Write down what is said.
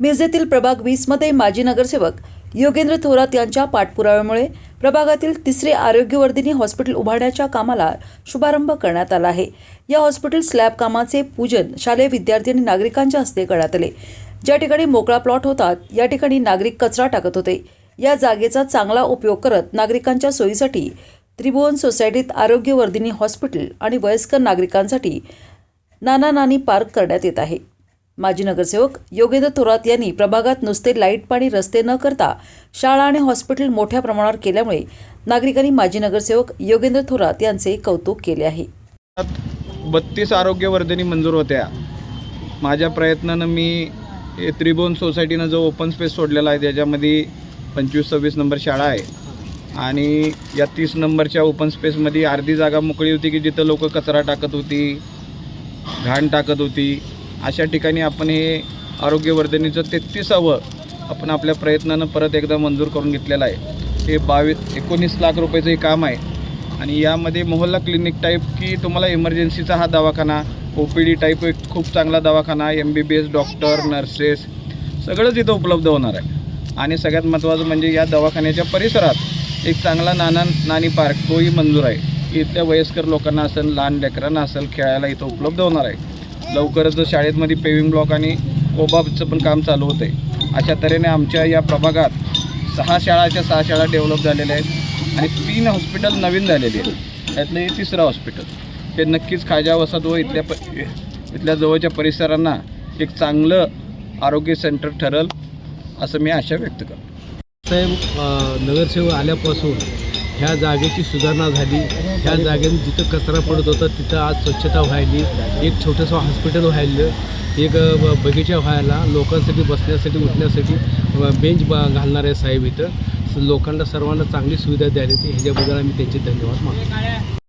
मिरजेतील प्रभाग वीसमध्ये माजी नगरसेवक योगेंद्र थोरात यांच्या पाठपुराव्यामुळे प्रभागातील तिसरे आरोग्यवर्धिनी हॉस्पिटल उभारण्याच्या कामाला शुभारंभ करण्यात आला आहे. या हॉस्पिटल स्लॅब कामाचे पूजन शालेय विद्यार्थी आणि नागरिकांच्या हस्ते करण्यात आले. ज्या ठिकाणी मोकळा प्लॉट होतात या ठिकाणी नागरिक कचरा टाकत होते. या जागेचा चांगला उपयोग करत नागरिकांच्या सोयीसाठी त्रिभुवन सोसायटीत आरोग्यवर्धिनी हॉस्पिटल आणि वयस्कर नागरिकांसाठी नाना नानी पार्क करण्यात येत आहे. माजी नगरसेवक योगेंद्र थोरात यांनी प्रभागात नुसते लाइट पाणी रस्ते न करता शाळा आणि हॉस्पिटल मोठ्या प्रमाणावर केल्यामुळे नागरिकांनी माजी नगरसेवक योगेंद्र थोरात यांचे कौतुक केले आहे. बत्तीस आरोग्यवर्धनी मंजूर होत्या. माझ्या प्रयत्नानं मी त्रिभुवन सोसायटीनं जो ओपन स्पेस सोडलेला आहे त्याच्यामध्ये पंचवीस सव्वीस नंबर शाळा आहे. आणि या तीस नंबरच्या ओपन स्पेसमध्ये अर्धी जागा मोकळी होती की जिथं लोक कचरा टाकत होती घाण टाकत होती. अशा ठिकाणी आपण हे आरोग्यवर्धनीचं तेहतीसावं आपण आपल्या प्रयत्नानं परत एकदा मंजूर करून घेतलेलं आहे. हे बावीस एकोणीस लाख रुपयाचं हे काम आहे. आणि यामध्ये मोहल्ला क्लिनिक टाईप की तुम्हाला इमर्जन्सीचा हा दवाखाना ओ पी डी टाईप एक खूप चांगला दवाखाना M B B S doctor nurses सगळंच इथं उपलब्ध होणार आहे. आणि सगळ्यात महत्त्वाचं म्हणजे या दवाखान्याच्या परिसरात एक चांगला नाना नानी पार्क तोही मंजूर आहे. इथल्या वयस्कर लोकांना असेल लहान लेकरांना असेल खेळायला इथं उपलब्ध होणार आहे. लवकरच शाळेमध्ये पेविंग ब्लॉक आणि ओबाबचं पण काम चालू होतं आहे अशा तऱ्हेने आमच्या या प्रभागात सहा शाळाच्या सहा शाळा डेव्हलप झालेल्या आहेत आणि तीन हॉस्पिटल नवीन झालेली आहेत. त्यातलं हे तिसरं हॉस्पिटल हे नक्कीच खाजा वसत व इथल्या प इथल्या जवळच्या परिसरांना एक चांगलं आरोग्य सेंटर ठरल असं मी आशा व्यक्त करतो. साहेब नगरसेवक आल्यापासून ह्या जागेची सुधारणा झाली. त्या जागेने जिथं कचरा पडत होता तिथं आज स्वच्छता व्हायली. एक छोटंसं हॉस्पिटल व्हायलं. एक ब- बगीचा व्हायला लोकांसाठी बसण्यासाठी उठण्यासाठी बेंच ब घालणार आहे साहेब इथं. लोकांना सर्वांना चांगली सुविधा द्यायला ह्याच्याबद्दल आम्ही त्यांचे धन्यवाद मानतो.